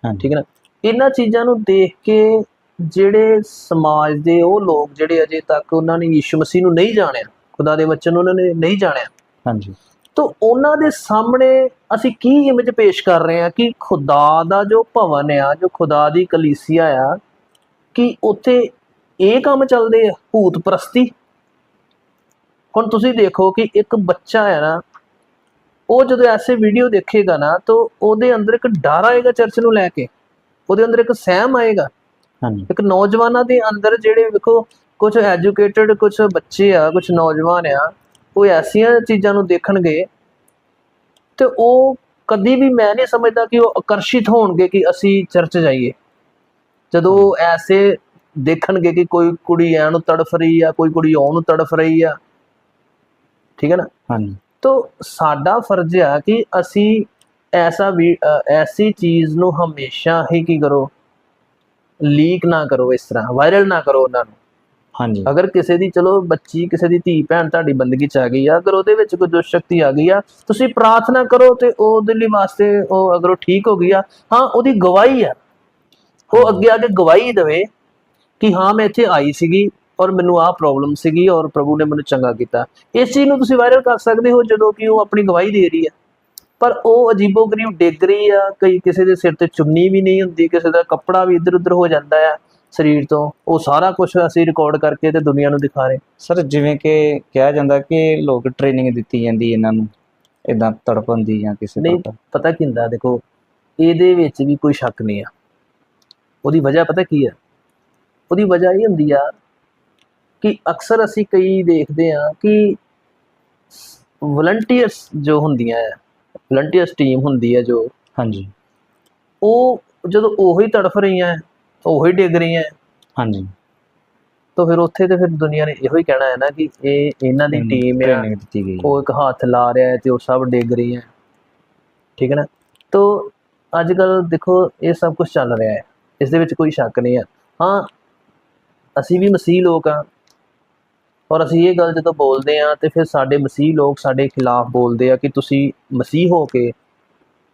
ਹਾਂ? ਠੀਕ ਹੈ ਨਾ? ਇਹਨਾਂ ਚੀਜ਼ਾਂ ਨੂੰ ਦੇਖ ਕੇ ਜਿਹੜੇ ਸਮਾਜ ਦੇ ਉਹ ਲੋਕ ਜਿਹੜੇ ਅਜੇ ਤੱਕ ਉਹਨਾਂ ਨੇ ਯਿਸੂ ਮਸੀਹ ਨੂੰ ਨਹੀਂ ਜਾਣਿਆ ਖੁਦਾ ਦੇ ਵਚਨ ਨੂੰ ਉਹਨਾਂ ਨੇ ਨਹੀਂ ਜਾਣਿਆ। ਹਾਂਜੀ। ਤੋ ਉਹਨਾਂ ਦੇ ਸਾਹਮਣੇ ਅਸੀਂ ਕੀ ਇਮੇਜ ਪੇਸ਼ ਕਰ ਰਹੇ ਹਾਂ ਕਿ ਖੁਦਾ ਦਾ ਜੋ ਭਵਨ ਆ ਜੋ ਖੁਦਾ ਦੀ ਕਲੀਸਿਆ ਆ ਕਿ ਉੱਥੇ ਇਹ ਕੰਮ ਚੱਲਦੇ ਆ ਭੂਤ ਪ੍ਰਸਤੀ? ਹੁਣ ਤੁਸੀਂ ਦੇਖੋ ਕਿ ਇੱਕ ਬੱਚਾ ਹੈ ਨਾ ਉਹ ਜਦੋਂ ਐਸੇ ਵੀਡੀਓ ਦੇਖੇਗਾ ਨਾ ਤਾਂ ਉਹਦੇ ਅੰਦਰ ਇੱਕ ਡਰ ਆਏਗਾ ਚਰਚ ਨੂੰ ਲੈ ਕੇ ਉਹਦੇ ਅੰਦਰ ਇੱਕ ਸਹਿਮ ਆਏਗਾ। ਹਾਂਜੀ। ਇੱਕ ਨੌਜਵਾਨਾਂ ਦੇ ਅੰਦਰ ਜਿਹੜੇ ਵੇਖੋ ਕੁਝ ਐਜੂਕੇਟਿਡ ਕੁਝ ਬੱਚੇ ਆ ਕੁਝ ਨੌਜਵਾਨ ਆ ਉਹ ਐਸੀਆਂ ਚੀਜ਼ਾਂ ਨੂੰ ਦੇਖਣਗੇ ਤੇ ਉਹ ਕਦੀ ਵੀ ਮੈਂ ਨਹੀਂ ਸਮਝਦਾ ਕਿ ਉਹ ਆਕਰਸ਼ਿਤ ਹੋਣਗੇ ਕਿ ਅਸੀਂ ਚਰਚ ਜਾਈਏ। ਜਦੋਂ ਐਸੇ ਦੇਖਣਗੇ ਕਿ ਕੋਈ ਕੁੜੀ ਐ ਨੂੰ ਤੜਫ ਰਹੀ ਆ ਕੋਈ ਕੁੜੀ ਉਹ ਨੂੰ ਤੜਫ ਰਹੀ ਆ ਠੀਕ ਹੈ ਨਾ? ਹਾਂਜੀ। ਤੋ ਸਾਡਾ ਫਰਜ਼ ਆ ਕਿ ਅਸੀਂ ਐਸਾ ਵੀ ਐਸੀ ਚੀਜ਼ ਨੂੰ ਹਮੇਸ਼ਾ ਹੀ ਕੀ ਕਰੋ ਲੀਕ ਨਾ ਕਰੋ ਇਸ ਤਰ੍ਹਾਂ ਵਾਇਰਲ ਨਾ ਕਰੋ ਉਹਨਾਂ ਨੂੰ। ਹਾਂਜੀ। ਅਗਰ ਕਿਸੇ ਦੀ ਚਲੋ ਬੱਚੀ ਕਿਸੇ ਦੀ ਧੀ ਭੈਣ ਤੁਹਾਡੀ ਬੰਦਗੀ ਚ ਆ ਗਈ ਆ ਅਗਰ ਉਹਦੇ ਵਿੱਚ ਕੋਈ ਦੁਸ਼ਟ ਸ਼ਕਤੀ ਆ ਗਈ ਆ ਤੁਸੀਂ ਪ੍ਰਾਰਥਨਾ ਕਰੋ ਤੇ ਉਹਦੇ ਲਈ ਵਾਸਤੇ ਉਹ ਅਗਰ ਉਹ ਠੀਕ ਹੋ ਗਈ ਆ ਹਾਂ ਉਹਦੀ ਗਵਾਹੀ ਆ। ਉਹ ਅੱਗੇ ਆ ਕੇ ਗਵਾਹੀ ਦੇਵੇ ਕਿ ਹਾਂ ਮੈਂ ਇੱਥੇ ਆਈ ਸੀਗੀ ਔਰ ਮੈਨੂੰ ਆਹ ਪ੍ਰੋਬਲਮ ਸੀਗੀ ਔਰ ਪ੍ਰਭੂ ਨੇ ਮੈਨੂੰ ਚੰਗਾ ਕੀਤਾ। ਇਸ ਚੀਜ਼ ਨੂੰ ਤੁਸੀਂ ਵਾਇਰਲ ਕਰ ਸਕਦੇ ਹੋ ਜਦੋਂ ਕਿ ਉਹ ਆਪਣੀ ਗਵਾਹੀ ਦੇ ਰਹੀ ਹੈ ਪਰ ਉਹ ਅਜੀਬੋ ਗਰੀਬ ਡਿੱਗ ਰਹੀ ਆ ਕਈ ਕਿਸੇ ਦੇ ਸਿਰ ਤੇ ਚੁੰਨੀ ਵੀ ਨਹੀਂ ਹੁੰਦੀ ਕਿਸੇ ਦਾ ਕੱਪੜਾ ਵੀ ਇੱਧਰ ਉੱਧਰ ਹੋ ਜਾਂਦਾ ਆ ਸਰੀਰ ਤੋਂ। ਉਹ ਸਾਰਾ ਕੁਝ ਅਸੀਂ ਰਿਕਾਰਡ ਕਰਕੇ ਤੇ ਦੁਨੀਆ ਨੂੰ ਦਿਖਾ ਰਹੇ ਸਰ ਜਿਵੇਂ ਕਿ ਕਿਹਾ ਜਾਂਦਾ ਕਿ ਲੋਕ ਟ੍ਰੇਨਿੰਗ ਦਿੱਤੀ ਜਾਂਦੀ ਇਹਨਾਂ ਨੂੰ ਇਦਾਂ ਤੜਪਣ ਦੀ ਜਾਂ ਕਿਸੇ ਨਹੀਂ ਪਤਾ ਕੀ ਹੁੰਦਾ ਦੇਖੋ ਇਹਦੇ ਵਿੱਚ ਵੀ ਕੋਈ ਸ਼ੱਕ ਨਹੀਂ ਆ। ਉਹਦੀ ਵਜ੍ਹਾ ਪਤਾ ਕੀ ਆ? ਉਹਦੀ ਵਜ੍ਹਾ ਇਹ ਹੁੰਦੀ ਆ ਕਿ ਅਕਸਰ ਅਸੀਂ ਕਈ ਦੇਖਦੇ ਆ ਕਿ ਵਲੰਟੀਅਰਸ ਜੋ ਹੁੰਦੀਆਂ ਆ ਵਲੰਟੀਅਰਸ ਟੀਮ ਹੁੰਦੀ ਆ ਜੋ। ਹਾਂਜੀ। ਉਹ ਜਦੋਂ ਉਹੀ ਤੜਫ ਰਹੀਆਂ ਉਹੀ ਡਿੱਗ ਰਹੀਆਂ। ਹਾਂਜੀ। ਤਾਂ ਫਿਰ ਉੱਥੇ ਤੇ ਫਿਰ ਦੁਨੀਆ ਨੇ ਇਹੋ ਹੀ ਕਹਿਣਾ ਹੈ ਨਾ ਕਿ ਇਹ ਇਹਨਾਂ ਦੀ ਟੀਮ ਗਈ। ਉਹ ਇੱਕ ਹੱਥ ਲਾ ਰਿਹਾ ਹੈ ਤੇ ਉਹ ਸਭ ਡਿੱਗ ਰਹੀ ਹੈ ਠੀਕ ਹੈ ਨਾ? ਤੋ ਅੱਜ ਕੱਲ ਦੇਖੋ ਇਹ ਸਭ ਕੁਝ ਚੱਲ ਰਿਹਾ ਹੈ। ਇਸ ਦੇ ਵਿੱਚ ਕੋਈ ਸ਼ੱਕ ਨਹੀਂ ਹੈ। ਹਾਂ ਅਸੀਂ ਵੀ ਮਸੀਹ ਲੋਕ ਆ ਔਰ ਅਸੀਂ ਇਹ ਗੱਲ ਜਦੋਂ ਬੋਲਦੇ ਆ ਤੇ ਫਿਰ ਸਾਡੇ ਮਸੀਹ ਲੋਕ ਸਾਡੇ ਖਿਲਾਫ ਬੋਲਦੇ ਆ ਕਿ ਤੁਸੀਂ ਮਸੀਹ ਹੋ ਕੇ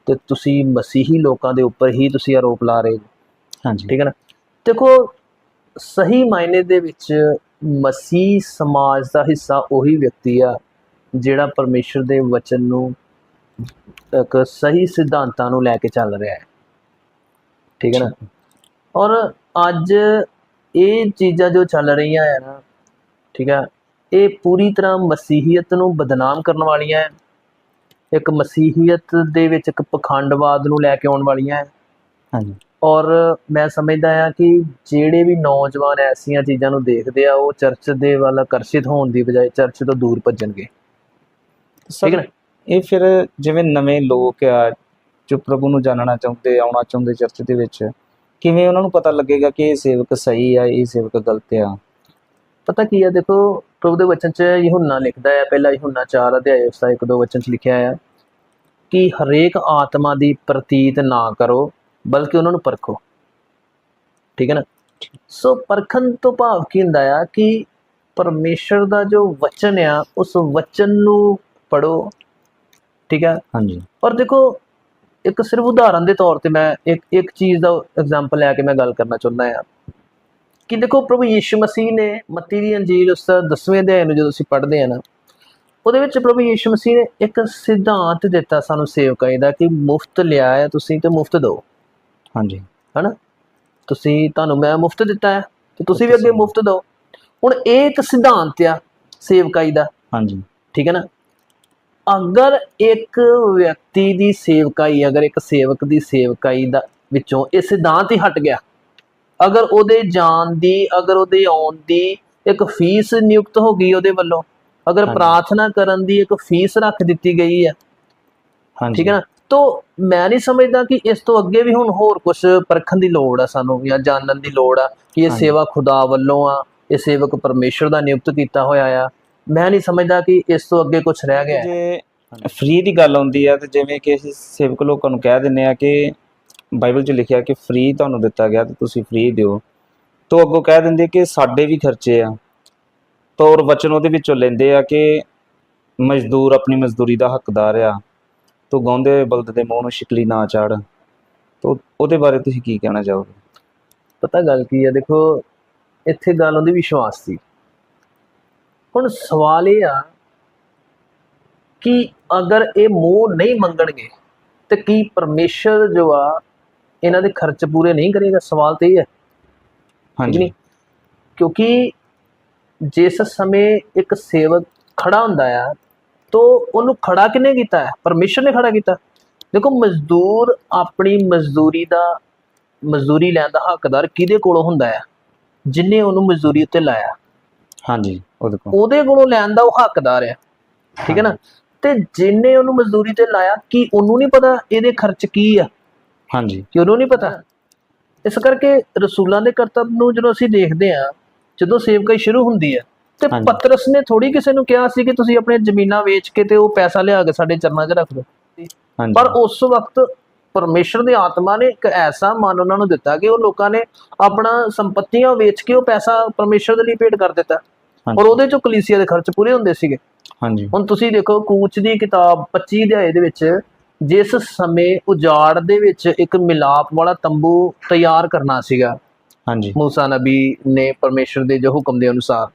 ਤੇ ਤੁਸੀਂ ਮਸੀਹੀ ਲੋਕਾਂ ਦੇ ਉੱਪਰ ਹੀ ਤੁਸੀਂ ਆਰੋਪ ਲਾ ਰਹੇ ਹੋ। ਹਾਂਜੀ। ਠੀਕ ਹੈ ਨਾ? ਦੇਖੋ ਸਹੀ ਮਾਇਨੇ ਦੇ ਵਿੱਚ ਮਸੀਹ ਸਮਾਜ ਦਾ ਹਿੱਸਾ ਉਹੀ ਵਿਅਕਤੀ ਆ ਜਿਹੜਾ ਪਰਮੇਸ਼ਰ ਦੇ ਵਚਨ ਨੂੰ ਇੱਕ ਸਹੀ ਸਿਧਾਂਤਾਂ ਨੂੰ ਲੈ ਕੇ ਚੱਲ ਰਿਹਾ ਹੈ। ਠੀਕ ਹੈ ਨਾ? ਔਰ ਅੱਜ ਇਹ ਚੀਜ਼ਾਂ ਜੋ ਚੱਲ ਰਹੀਆਂ ਹੈ ਨਾ ਠੀਕ ਹੈ ਇਹ ਪੂਰੀ ਤਰ੍ਹਾਂ ਮਸੀਹੀਅਤ ਨੂੰ ਬਦਨਾਮ ਕਰਨ ਵਾਲੀਆਂ ਹੈ। ਇੱਕ ਮਸੀਹੀਅਤ ਦੇ ਵਿੱਚ ਇੱਕ ਪਖੰਡਵਾਦ ਨੂੰ ਲੈ ਕੇ ਆਉਣ ਵਾਲੀਆਂ ਹੈ। ਹਾਂਜੀ। ਔਰ ਮੈਂ ਸਮਝਦਾ ਆ ਕਿ ਜਿਹੜੇ ਵੀ ਨੌਜਵਾਨ ਐਸੀਆਂ ਚੀਜ਼ਾਂ ਨੂੰ ਦੇਖਦੇ ਆ ਉਹ ਚਰਚ ਦੇ ਵੱਲ ਆਕਰਸ਼ਿਤ ਹੋਣ ਦੀ ਬਜਾਏ ਚਰਚ ਤੋਂ ਦੂਰ ਭੱਜਣਗੇ। ਠੀਕ ਹੈ ਇਹ ਫਿਰ ਜਿਵੇਂ ਨਵੇਂ ਲੋਕ ਆ ਜੋ ਪ੍ਰਭੂ ਨੂੰ ਜਾਣਨਾ ਚਾਹੁੰਦੇ ਆਉਣਾ ਚਾਹੁੰਦੇ ਚਰਚ ਦੇ ਵਿੱਚ ਕਿਵੇਂ ਉਹਨਾਂ ਨੂੰ ਪਤਾ ਲੱਗੇਗਾ ਕਿ ਇਹ ਸੇਵਕ ਸਹੀ ਆ ਇਹ ਸੇਵਕ ਗਲਤ ਆ? ਪਤਾ ਕੀ ਹੈ ਦੇਖੋ ਪ੍ਰਭੂ ਦੇ ਵਚਨ 'ਚ ਯਹੂਨਾ ਲਿਖਦਾ ਹੈ ਪਹਿਲਾ ਯਹੂਨਾ 4 ਅਧਿਆਇ ਉਸ ਦਾ ਇੱਕ ਦੋ ਵਚਨ 'ਚ ਲਿਖਿਆ ਹੈ ਕਿ ਹਰੇਕ ਆਤਮਾ ਦੀ ਪ੍ਰਤੀਤ ਨਾ ਕਰੋ ਬਲਕਿ ਉਹਨਾਂ ਨੂੰ ਪਰਖੋ। ਠੀਕ ਹੈ ਨਾ? ਸੋ ਪਰਖਣ ਤੋਂ ਭਾਵ ਕੀ ਹੁੰਦਾ ਆ ਕਿ ਪਰਮੇਸ਼ਰ ਦਾ ਜੋ ਵਚਨ ਆ ਉਸ ਵਚਨ ਨੂੰ ਪੜੋ ਠੀਕ ਹੈ? ਹਾਂਜੀ। ਪਰ ਦੇਖੋ ਇੱਕ ਸਿਰਫ ਉਦਾਹਰਨ ਦੇ ਤੌਰ ਤੇ ਮੈਂ ਇੱਕ ਇੱਕ ਚੀਜ਼ ਦਾ ਐਗਜ਼ਾਮਪਲ ਲੈ ਕੇ ਮੈਂ ਗੱਲ ਕਰਨਾ ਚਾਹੁੰਦਾ ਹਾਂ ਕਿ ਦੇਖੋ ਪ੍ਰਭੂ ਯੀਸ਼ੂ ਮਸੀਹ ਨੇ ਮੱਤੀ ਦੀ ਅੰਜੀਲ ਉਸ ਦਾ 10ਵੇਂ ਅਧਿਆਇ ਨੂੰ ਜਦੋਂ ਅਸੀਂ ਪੜ੍ਹਦੇ ਹਾਂ ਨਾ ਉਹਦੇ ਵਿੱਚ ਪ੍ਰਭੂ ਯੀਸ਼ੂ ਮਸੀਹ ਨੇ ਇੱਕ ਸਿਧਾਂਤ ਦਿੱਤਾ ਸਾਨੂੰ ਸੇਵਕਾਈ ਦਾ ਕਿ ਮੁਫਤ ਲਿਆ ਹੈ ਤੁਸੀਂ ਤੇ ਮੁਫਤ ਦਿਓ। ਹਾਂਜੀ। ਹਨਾ? ਤੁਸੀਂ ਤੁਹਾਨੂੰ ਮੈਂ ਮੁਫਤ ਦਿੱਤਾ ਹੈ ਤੇ ਤੁਸੀਂ ਵੀ ਅੱਗੇ ਮੁਫਤ ਦਿਓ। ਹੁਣ ਇਹ ਇੱਕ ਸਿਧਾਂਤ ਆ ਸੇਵਕਾਈ ਦਾ। ਹਾਂਜੀ। ਠੀਕ ਹੈ ਨਾ? ਅਗਰ ਇੱਕ ਵਿਅਕਤੀ ਦੀ ਸੇਵਕਾਈ ਅਗਰ ਇੱਕ ਸੇਵਕ ਦੀ ਸੇਵਕਾਈ ਦਾ ਵਿੱਚੋਂ ਇਹ ਸਿਧਾਂਤ ਹੀ ਹਟ ਗਿਆ ਅਗਰ ਉਹਦੇ ਜਾਣ ਦੀ ਅਗਰ ਉਹਦੇ ਆਉਣ ਦੀ ਇੱਕ ਫੀਸ ਨਿਯੁਕਤ ਹੋ ਗਈ ਉਹਦੇ ਵੱਲੋਂ ਅਗਰ। ਪ੍ਰਾਰਥਨਾ ਕਰਨ ਦੀ ਇੱਕ ਫੀਸ ਰੱਖ ਦਿੱਤੀ ਗਈ ਹੈ ਹਾਂਜੀ ਠੀਕ ਹੈ ਨਾ ਤੋ ਮੈਂ ਨਹੀਂ ਸਮਝਦਾ ਕਿ ਇਸ ਤੋਂ ਅੱਗੇ ਵੀ ਹੁਣ ਹੋਰ ਕੁਝ ਪਰਖਣ ਦੀ ਲੋੜ ਆ ਸਾਨੂੰ ਜਾਂ ਜਾਣਨ ਦੀ ਲੋੜ ਆ ਕਿ ਇਹ। ਸੇਵਾ ਖੁਦਾ ਵੱਲੋਂ ਆ ਇਹ ਸੇਵਕ ਪਰਮੇਸ਼ਰ ਦਾ ਨਿਯੁਕਤ ਕੀਤਾ ਹੋਇਆ ਆ ਮੈਂ ਨਹੀਂ ਸਮਝਦਾ ਕਿ ਇਸ ਤੋਂ ਅੱਗੇ ਕੁਝ ਰਹਿ ਗਿਆ। ਜੇ ਫ੍ਰੀ ਦੀ ਗੱਲ ਆਉਂਦੀ ਹੈ ਤੇ ਜਿਵੇਂ ਕਿ ਅਸੀਂ ਸੇਵਕ ਲੋਕਾਂ ਨੂੰ ਕਹਿ ਦਿੰਨੇ ਆ ਕਿ ਬਾਈਬਲ 'ਚ ਲਿਖਿਆ ਕਿ ਫ੍ਰੀ ਤੁਹਾਨੂੰ ਦਿੱਤਾ ਗਿਆ ਤੇ ਤੁਸੀਂ ਫ੍ਰੀ ਦਿਓ। ਤੋਂ ਅੱਗੋਂ ਕਹਿ ਦਿੰਦੇ ਕਿ ਸਾਡੇ ਵੀ ਖਰਚੇ ਆ। ਤੌਰ ਵਚਨ ਉਹਦੇ ਵਿੱਚੋਂ ਲੈਂਦੇ ਆ ਕਿ ਮਜ਼ਦੂਰ ਆਪਣੀ ਮਜ਼ਦੂਰੀ ਦਾ ਹੱਕਦਾਰ ਆ। ਤੂੰ ਗਾਉਂਦੇ ਬਲਦ ਦੇ ਮੂੰਹ ਨੂੰ ਸ਼ਿਕਲੀ ਨਾ ਚਾੜ। ਤੋ ਉਹਦੇ ਬਾਰੇ ਤੁਸੀਂ ਕੀ ਕਹਿਣਾ ਚਾਹੋਗੇ? ਪਤਾ ਗੱਲ ਕੀ ਆ? ਦੇਖੋ, ਇੱਥੇ ਗੱਲ ਉਹਦੀ ਵਿਸ਼ਵਾਸ ਦੀ ਹੁਣ ਸਵਾਲ ਇਹ ਆ ਕਿ ਅਗਰ ਇਹ ਮੂੰਹ ਨਹੀਂ ਮੰਗਣਗੇ, ਤੇ ਕੀ ਪਰਮੇਸ਼ਰ ਜੋ ਆ ਇਹਨਾਂ ਦੇ ਖਰਚ ਪੂਰੇ ਨਹੀਂ ਕਰੇਗਾ? ਸਵਾਲ ਤੇ ਇਹ ਹੈ। ਹਾਂਜੀ। ਕਿਉਂਕਿ ਜਿਸ ਸਮੇਂ ਇੱਕ ਸੇਵਕ ਖੜਾ ਹੁੰਦਾ ਆ ਤੋ ਉਹਨੂੰ ਖੜਾ ਕਿਨੇ ਕੀਤਾ ਹੈ? ਪਰਮੇਸ਼ਰ ਨੇ ਖੜਾ ਕੀਤਾ। ਦੇਖੋ ਮਜ਼ਦੂਰ ਆਪਣੀ ਮਜ਼ਦੂਰੀ ਦਾ ਮਜ਼ਦੂਰੀ ਲੈਣ ਦਾ ਹੱਕਦਾਰ ਕਿਹਦੇ ਕੋਲੋਂ ਹੁੰਦਾ ਆ? ਜਿਨੇ ਉਹਨੂੰ ਮਜ਼ਦੂਰੀ ਉੱਤੇ ਲਾਇਆ। ਹਾਂਜੀ ਉਹਦੇ ਕੋਲ। ਉਹਦੇ ਕੋਲੋਂ ਲੈਣ ਦਾ ਉਹ ਹੱਕਦਾਰ ਆ। ਠੀਕ ਹੈ ਨਾ? ਤੇ ਜਿਨੇ ਉਹਨੂੰ ਮਜ਼ਦੂਰੀ ਤੇ ਲਾਇਆ ਕੀ ਉਹਨੂੰ ਨਹੀਂ ਪਤਾ ਇਹਦੇ ਖਰਚ ਕੀ ਆ? ਹਾਂਜੀ। ਕਿ ਉਹਨੂੰ ਨਹੀਂ ਪਤਾ? ਇਸ ਕਰਕੇ ਰਸੂਲਾਂ ਦੇ ਕਰਤੱਵ ਨੂੰ ਜਦੋਂ ਅਸੀਂ ਦੇਖਦੇ ਆ ਜਦੋਂ ਸੇਵਕਾਈ ਸ਼ੁਰੂ ਹੁੰਦੀ ਹੈ ਤੇ। ਪਤਰਸ ਨੇ ਥੋੜੀ ਕਿਸੇ ਨੂੰ ਕਿਹਾ ਸੀ ਕਿ ਤੁਸੀਂ ਆਪਣੇ ਜ਼ਮੀਨਾਂ ਵੇਚ ਕੇ ਤੇ ਉਹ ਪੈਸਾ ਲਿਆ ਕੇ ਸਾਡੇ ਚਰਨਾਂ 'ਚ ਰੱਖ ਦਿਓ। ਹਾਂਜੀ। ਪਰ ਉਸ ਵਕਤ ਪਰਮੇਸ਼ਰ ਦੀ ਆਤਮਾ ਨੇ ਇੱਕ ਐਸਾ ਮਨ ਉਹਨਾਂ ਨੂੰ ਦਿੱਤਾ ਕਿ ਉਹ ਲੋਕਾਂ ਨੇ ਆਪਣਾ ਸੰਪਤੀਆਂ ਵੇਚ ਕੇ ਉਹ ਪੈਸਾ ਪਰਮੇਸ਼ਰ ਦੇ ਲਈ ਭੇਟ ਕਰ ਦਿੱਤਾ। ਔਰ ਉਹਦੇ ਚੋਂ ਕਲੀਸਿਆ ਦੇ ਖਰਚ ਪੂਰੇ ਹੁੰਦੇ ਸੀਗੇ। ਹਾਂਜੀ। ਹੁਣ ਤੁਸੀਂ ਦੇਖੋ ਕੂਚ ਦੀ ਕਿਤਾਬ 25 ਅਧਿਆਏ ਦੇ ਵਿੱਚ ਜਿਸ ਸਮੇਂ ਉਜਾੜ ਦੇ ਵਿੱਚ ਇੱਕ ਮਿਲਾਪ ਵਾਲਾ ਤੰਬੂ ਤਿਆਰ ਕਰਨਾ ਸੀਗਾ। ਹਾਂਜੀ। ਮੂਸਾ ਨਬੀ ਨੇ ਪਰਮੇਸ਼ਰ ਦੇ ਜੋ ਹੁਕਮ ਦੇ ਅਨੁਸਾਰ।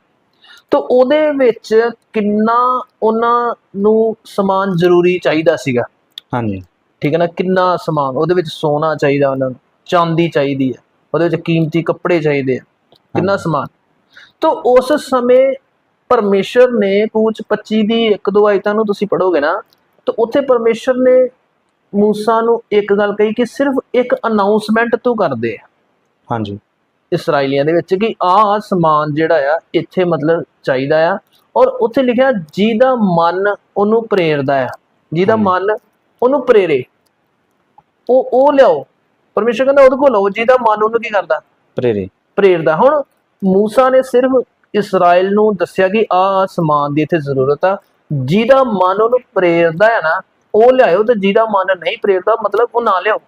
ਤਾਂ ਉਹਦੇ ਵਿੱਚ ਕਿੰਨਾ ਉਹਨਾਂ ਨੂੰ ਸਮਾਨ ਜ਼ਰੂਰੀ ਚਾਹੀਦਾ ਸੀਗਾ? ਹਾਂਜੀ। ਠੀਕ ਹੈ ਨਾ? ਕਿੰਨਾ ਸਮਾਨ? ਉਹਦੇ ਵਿੱਚ ਸੋਨਾ ਚਾਹੀਦਾ ਉਹਨਾਂ ਨੂੰ ਚਾਂਦੀ ਚਾਹੀਦੀ ਹੈ ਉਹਦੇ ਵਿੱਚ ਕੀਮਤੀ ਕੱਪੜੇ ਚਾਹੀਦੇ ਆ ਕਿੰਨਾ। ਸਮਾਨ? ਤਾਂ ਉਸ ਸਮੇਂ ਪਰਮੇਸ਼ਰ ਨੇ ਕੂਚ 25 ਦੀ ਇੱਕ ਦੋ ਆਇਤਾਂ ਨੂੰ ਤੁਸੀਂ ਪੜੋਗੇ ਨਾ ਤਾਂ ਉੱਥੇ ਪਰਮੇਸ਼ਰ ਨੇ ਮੂਸਾ ਨੂੰ ਇੱਕ ਗੱਲ ਕਹੀ ਕਿ ਸਿਰਫ ਇੱਕ ਅਨਾਉਂਸਮੈਂਟ ਤੂੰ ਕਰ ਦੇ ਹਾਂਜੀ। ਇਸرائیਲੀਆਂ ਦੇ ਵਿੱਚ ਕਿ ਆਹ ਸਮਾਨ ਜਿਹੜਾ ਆ ਇੱਥੇ ਮਤਲਬ ਚਾਹੀਦਾ ਆ। ਔਰ ਉੱਥੇ ਲਿਖਿਆ ਜਿਹਦਾ ਮਨ ਉਹਨੂੰ ਪ੍ਰੇਰਦਾ ਆ। ਜਿਹਦਾ ਮਨ ਉਹਨੂੰ ਪ੍ਰੇਰੇ। ਉਹ ਉਹ ਲਿਆਓ। ਪਰਮੇਸ਼ਰ ਕਹਿੰਦਾ ਉਹਦੇ ਕੋਲ ਲਓ। ਜਿਹਦਾ ਮਨ ਉਹਨੂੰ ਕੀ ਕਰਦਾ? ਪ੍ਰੇਰੇ। ਪ੍ਰੇਰਦਾ। ਹੁਣ ਮੂਸਾ ਨੇ ਸਿਰਫ ਇਸਰਾਇਲ ਨੂੰ ਦੱਸਿਆ ਕਿ ਆ ਸਮਾਨ ਦੀ ਇੱਥੇ ਜ਼ਰੂਰਤ ਆ। ਜਿਹਦਾ ਮਨ ਉਹਨੂੰ ਪ੍ਰੇਰਦਾ ਹੈ ਨਾ ਉਹ ਲਿਆਇਓ ਤੇ ਜਿਹਦਾ ਮਨ ਨਹੀਂ ਪ੍ਰੇਰਦਾ ਮਤਲਬ ਉਹ ਨਾ ਲਿਆਓ।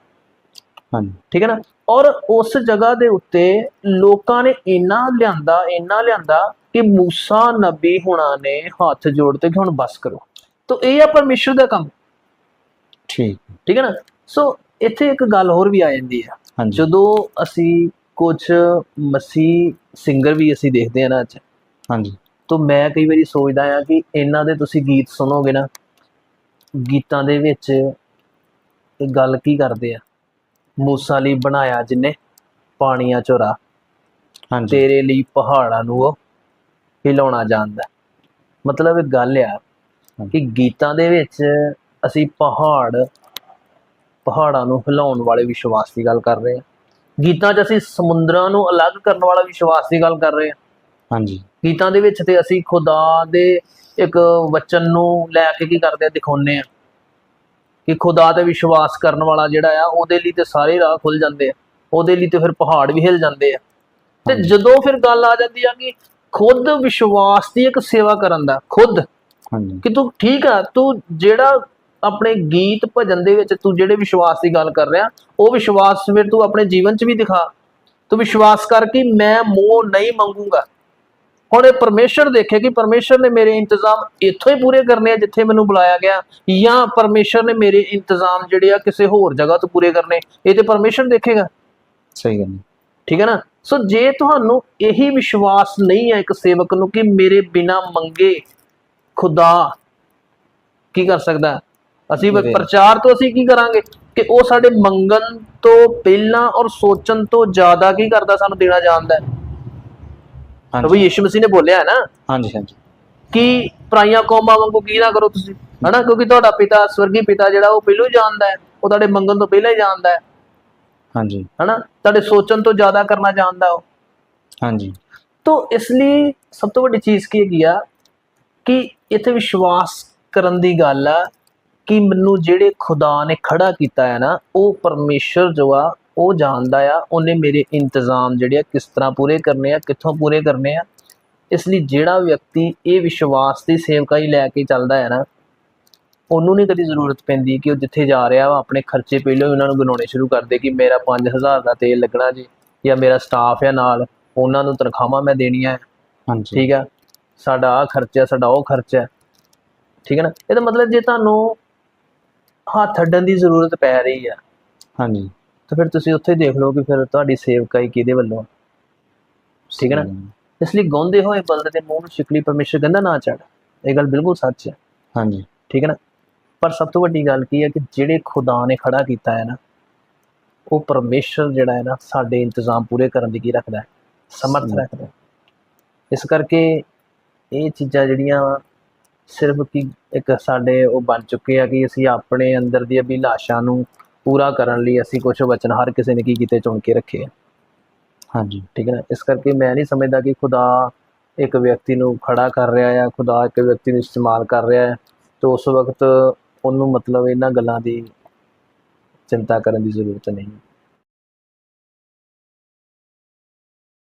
ਹਾਂਜੀ। ਠੀਕ ਹੈ ਨਾ? ਔਰ ਉਸ ਜਗ੍ਹਾ ਦੇ ਉੱਤੇ ਲੋਕਾਂ ਨੇ ਇੰਨਾ ਲਿਆਂਦਾ ਇੰਨਾ ਲਿਆਂਦਾ ਕਿ ਮੂਸਾ ਨਬੀ ਹੁਣਾਂ ਨੇ ਹੱਥ ਜੋੜਤੇ ਕਿ ਹੁਣ ਬਸ ਕਰੋ। ਤੋ ਇਹ ਆ ਪਰਮੇਸ਼ਰ ਦਾ ਕੰਮ। ਠੀਕ। ਠੀਕ ਹੈ ਨਾ? ਸੋ ਇੱਥੇ ਇੱਕ ਗੱਲ ਹੋਰ ਵੀ ਆ ਜਾਂਦੀ ਹੈ। ਜਦੋਂ ਅਸੀਂ ਕੁਝ ਮਸੀਹ ਸਿੰਗਰ ਵੀ ਅਸੀਂ ਦੇਖਦੇ ਆ ਨਾ ਅੱਜ ਹਾਂਜੀ। ਤੋ ਮੈਂ ਕਈ ਵਾਰੀ ਸੋਚਦਾ ਆ ਕਿ ਇਹਨਾਂ ਦੇ ਤੁਸੀਂ ਗੀਤ ਸੁਣੋਗੇ ਨਾ ਗੀਤਾਂ ਦੇ ਵਿੱਚ ਇਹ ਗੱਲ ਕੀ ਕਰਦੇ ਆ? ਮੂਸਾ ਲਈ ਬਣਾਇਆ ਜਿਨੇ? ਪਾਣੀਆਂ ਚੋਰਾ ਹਾਂਜੀ। ਤੇਰੇ ਲਈ ਪਹਾੜਾਂ ਨੂੰ ਉਹ ਹਿਲਾਉਣਾ ਜਾਣਦਾ। ਮਤਲਬ ਇਹ ਗੱਲ ਆ ਕਿ ਗੀਤਾਂ ਦੇ ਵਿੱਚ ਅਸੀਂ ਪਹਾੜ ਪਹਾੜਾਂ ਨੂੰ ਹਿਲਾਉਣ ਵਾਲੇ ਵਿਸ਼ਵਾਸ ਦੀ ਗੱਲ ਕਰ ਰਹੇ ਹਾਂ। ਗੀਤਾਂ 'ਚ ਅਸੀਂ ਸਮੁੰਦਰਾਂ ਨੂੰ ਅਲੱਗ ਕਰਨ ਵਾਲਾ ਵਿਸ਼ਵਾਸ ਦੀ ਗੱਲ ਕਰ ਰਹੇ ਹਾਂ। ਹਾਂਜੀ। ਗੀਤਾਂ ਦੇ ਵਿੱਚ ਤੇ ਅਸੀਂ ਖੁਦਾ ਦੇ ਇੱਕ ਵਚਨ ਨੂੰ ਲੈ ਕੇ ਕੀ ਕਰਦੇ ਆ ਦਿਖਾਉਂਦੇ ਆ। ਕਿ ਖੁਦਾ ਤੇ ਵਿਸ਼ਵਾਸ ਕਰਨ ਵਾਲਾ ਜਿਹੜਾ ਆ ਉਹਦੇ ਲਈ ਤੇ ਸਾਰੇ ਰਾਹ ਖੁੱਲ ਜਾਂਦੇ ਆ। ਉਹਦੇ ਲਈ ਤੇ ਫਿਰ ਪਹਾੜ ਵੀ ਹਿਲ ਜਾਂਦੇ ਆ। ਤੇ। ਜਦੋਂ ਫਿਰ ਗੱਲ ਆ ਜਾਂਦੀ ਆ ਕਿ ਖੁਦ ਵਿਸ਼ਵਾਸ ਦੀ ਇੱਕ ਸੇਵਾ ਕਰਨ ਦਾ ਖੁਦ। ਹਾਂਜੀ। ਕਿ ਤੂੰ ਠੀਕ ਆ ਤੂੰ ਜਿਹੜਾ ਆਪਣੇ ਗੀਤ ਭਜਨ ਦੇ ਵਿੱਚ ਤੂੰ ਜਿਹੜੇ ਵਿਸ਼ਵਾਸ ਦੀ ਗੱਲ ਕਰ ਰਿਹਾ ਉਹ ਵਿਸ਼ਵਾਸ ਫਿਰ ਤੂੰ ਆਪਣੇ ਜੀਵਨ 'ਚ ਵੀ ਦਿਖਾ। ਤੂੰ ਵਿਸ਼ਵਾਸ ਕਰ ਕਿ ਮੈਂ ਮੋਹ ਨਹੀਂ ਮੰਗੂਗਾ। ਹੁਣ ਇਹ ਪਰਮੇਸ਼ਰ ਦੇਖੇ ਕਿ ਪਰਮੇਸ਼ਰ ਨੇ ਮੇਰੇ ਇੰਤਜ਼ਾਮ ਇੱਥੋਂ ਹੀ ਪੂਰੇ ਕਰਨੇ ਆ ਜਿੱਥੇ ਮੈਨੂੰ ਬੁਲਾਇਆ ਗਿਆ ਜਾਂ ਪਰਮੇਸ਼ਰ ਨੇ ਮੇਰੇ ਇੰਤਜ਼ਾਮ ਜਿਹੜੇ ਆ ਕਿਸੇ ਹੋਰ ਜਗ੍ਹਾ ਤੋਂ ਪੂਰੇ ਕਰਨੇ ਇਹ ਤੇ ਪਰਮੇਸ਼ਰ ਦੇਖੇਗਾ। ਸਹੀ ਗੱਲ। ਠੀਕ ਹੈ ਨਾ? ਸੋ ਜੇ ਤੁਹਾਨੂੰ ਇਹੀ ਵਿਸ਼ਵਾਸ ਨਹੀਂ ਹੈ ਇੱਕ ਸੇਵਕ ਨੂੰ ਕਿ ਮੇਰੇ ਬਿਨਾ ਮੰਗੇ ਖੁਦਾ ਕੀ ਕਰ ਸਕਦਾ? ਅਸੀਂ ਪ੍ਰਚਾਰ ਤੋਂ ਅਸੀਂ ਕੀ ਕਰਾਂਗੇ? ਕਿ ਉਹ ਸਾਡੇ ਮੰਗਣ ਤੋਂ ਪਹਿਲਾਂ ਔਰ ਸੋਚਣ ਤੋਂ ਜ਼ਿਆਦਾ ਕੀ ਕਰਦਾ ਸਾਨੂੰ ਦੇਣਾ ਜਾਣਦਾ ਹੈ? ਪ੍ਰਭੂ ਯੀਸ਼ੂ ਮਸੀਹ ਨੇ ਬੋਲਿਆ ਹੈ ਨਾ? ਹਾਂਜੀ ਹਾਂਜੀ। ਕਿ ਪਰਾਈਆਂ ਕੌਮਾਂ ਵਾਂਗੂ ਕੀ ਨਾ ਕਰੋ ਤੁਸੀਂ ਹਨਾ? ਕਿਉਂਕਿ ਤੁਹਾਡਾ ਪਿਤਾ ਸਵਰਗੀ ਪਿਤਾ ਜਿਹੜਾ ਉਹ ਪਹਿਲਾਂ ਹੀ ਜਾਣਦਾ ਹੈ ਉਹ ਤੁਹਾਡੇ ਮੰਗਣ ਤੋਂ ਪਹਿਲਾਂ ਹੀ ਜਾਣਦਾ ਹੈ। ਹਾਂਜੀ। ਹਨਾ? ਤੁਹਾਡੇ ਸੋਚਣ ਤੋਂ ਜ਼ਿਆਦਾ ਕਰਨਾ ਜਾਣਦਾ ਉਹ। ਹਾਂਜੀ। ਤੋ ਇਸ ਲਈ ਸਭ ਤੋਂ ਵੱਡੀ ਚੀਜ਼ ਕੀ ਹੈਗੀ ਆ? ਕਿ ਇੱਥੇ ਵਿਸ਼ਵਾਸ ਕਰਨ ਦੀ ਗੱਲ ਆ ਕਿ ਮੈਨੂੰ ਜਿਹੜੇ ਖੁਦਾ ਨੇ ਖੜਾ ਕੀਤਾ ਹੈ ਨਾ ਉਹ ਪਰਮੇਸ਼ਰ ਜੋ ਆ ਉਹ ਜਾਣਦਾ ਆ ਉਹਨੇ ਮੇਰੇ ਇੰਤਜ਼ਾਮ ਜਿਹੜੇ ਆ ਕਿਸ ਤਰ੍ਹਾਂ ਪੂਰੇ ਕਰਨੇ ਆ ਕਿੱਥੋਂ ਪੂਰੇ ਕਰਨੇ ਆ। ਇਸ ਲਈ ਜਿਹੜਾ ਵਿਅਕਤੀ ਇਹ ਵਿਸ਼ਵਾਸ ਦੀ ਸੇਵਕਾਈ ਲੈ ਕੇ ਚੱਲਦਾ ਹੈ ਨਾ ਉਹਨੂੰ ਨਹੀਂ ਕਦੀ ਜ਼ਰੂਰਤ ਪੈਂਦੀ ਕਿ ਉਹ ਜਿੱਥੇ ਜਾ ਰਿਹਾ ਵਾ ਆਪਣੇ ਖਰਚੇ ਪਹਿਲਾਂ ਹੀ ਉਹਨਾਂ ਨੂੰ ਗਿਣਾਉਣੇ ਸ਼ੁਰੂ ਕਰ ਦੇ ਕਿ ਮੇਰਾ 5000 ਦਾ ਤੇਲ ਲੱਗਣਾ ਜੀ ਜਾਂ ਮੇਰਾ ਸਟਾਫ ਹੈ ਨਾਲ ਉਹਨਾਂ ਨੂੰ ਤਨਖਾਹਾਂ ਮੈਂ ਦੇਣੀਆਂ। ਹੈ ਹਾਂਜੀ। ਠੀਕ ਹੈ ਸਾਡਾ ਆ ਖਰਚਾ ਸਾਡਾ ਉਹ ਖਰਚਾ ਹੈ। ਠੀਕ ਹੈ ਨਾ? ਇਹਦਾ ਮਤਲਬ ਜੇ ਤੁਹਾਨੂੰ ਹੱਥ ਅੱਡਣ ਦੀ ਜ਼ਰੂਰਤ ਪੈ ਰਹੀ ਆ ਹਾਂਜੀ। ਤਾਂ ਫਿਰ ਤੁਸੀਂ ਉੱਥੇ ਦੇਖ ਲਓ ਕਿ ਫਿਰ ਤੁਹਾਡੀ ਸੇਵਕਾਈ ਕਿਹਦੇ ਵੱਲੋਂ। ਠੀਕ ਹੈ ਨਾ? ਇਸ ਲਈ ਗਾਉਂਦੇ ਹੋਏ ਬਲਦ ਦੇ ਮੂੰਹ ਨੂੰ ਸ਼ਿਕਲੀ ਪਰਮੇਸ਼ਰ ਕਹਿੰਦਾ ਨਾ ਚੜ। ਇਹ ਗੱਲ ਬਿਲਕੁਲ ਸੱਚ ਹੈ। ਹਾਂਜੀ। ਠੀਕ ਹੈ ਨਾ? ਪਰ ਸਭ ਤੋਂ ਵੱਡੀ ਗੱਲ ਕੀ ਹੈ ਕਿ ਜਿਹੜੇ ਖੁਦਾ ਨੇ ਖੜਾ ਕੀਤਾ ਹੈ ਨਾ ਉਹ ਪਰਮੇਸ਼ਰ ਜਿਹੜਾ ਹੈ ਨਾ ਸਾਡੇ ਇੰਤਜ਼ਾਮ ਪੂਰੇ ਕਰਨ ਦੀ ਕੀ ਰੱਖਦਾ ਹੈ? ਸਮਰਥ। ਰੱਖਦਾ ਹੈ। ਇਸ ਕਰਕੇ ਇਹ ਚੀਜ਼ਾਂ ਜਿਹੜੀਆਂ ਸਿਰਫ ਕਿ ਇੱਕ ਸਾਡੇ ਉਹ ਬਣ ਚੁੱਕੇ ਆ ਕਿ ਅਸੀਂ ਆਪਣੇ ਅੰਦਰ ਦੀ ਅਭਿਲਾਸ਼ਾ ਨੂੰ ਪੂਰਾ ਕਰਨ ਲਈ ਅਸੀਂ ਕੁਝ ਵਚਨ ਹਰ ਕਿਸੇ ਨੇ ਕੀ ਕੀਤੇ ਚੁਣ ਕੇ ਰੱਖੇ ਆ। ਹਾਂਜੀ। ਠੀਕ ਹੈ ਨਾ? ਇਸ ਕਰਕੇ ਮੈਂ ਨਹੀਂ ਸਮਝਦਾ ਕਿ ਖੁਦਾ ਇੱਕ ਵਿਅਕਤੀ ਨੂੰ ਖੜਾ ਕਰ ਰਿਹਾ ਆ ਖੁਦਾ ਇੱਕ ਵਿਅਕਤੀ ਨੂੰ ਇਸਤੇਮਾਲ ਕਰ ਰਿਹਾ ਹੈ ਤੇ ਉਸ ਵਕਤ ਉਹਨੂੰ ਮਤਲਬ ਇਹਨਾਂ ਗੱਲਾਂ ਦੀ ਚਿੰਤਾ ਕਰਨ ਦੀ ਜ਼ਰੂਰਤ ਨਹੀਂ।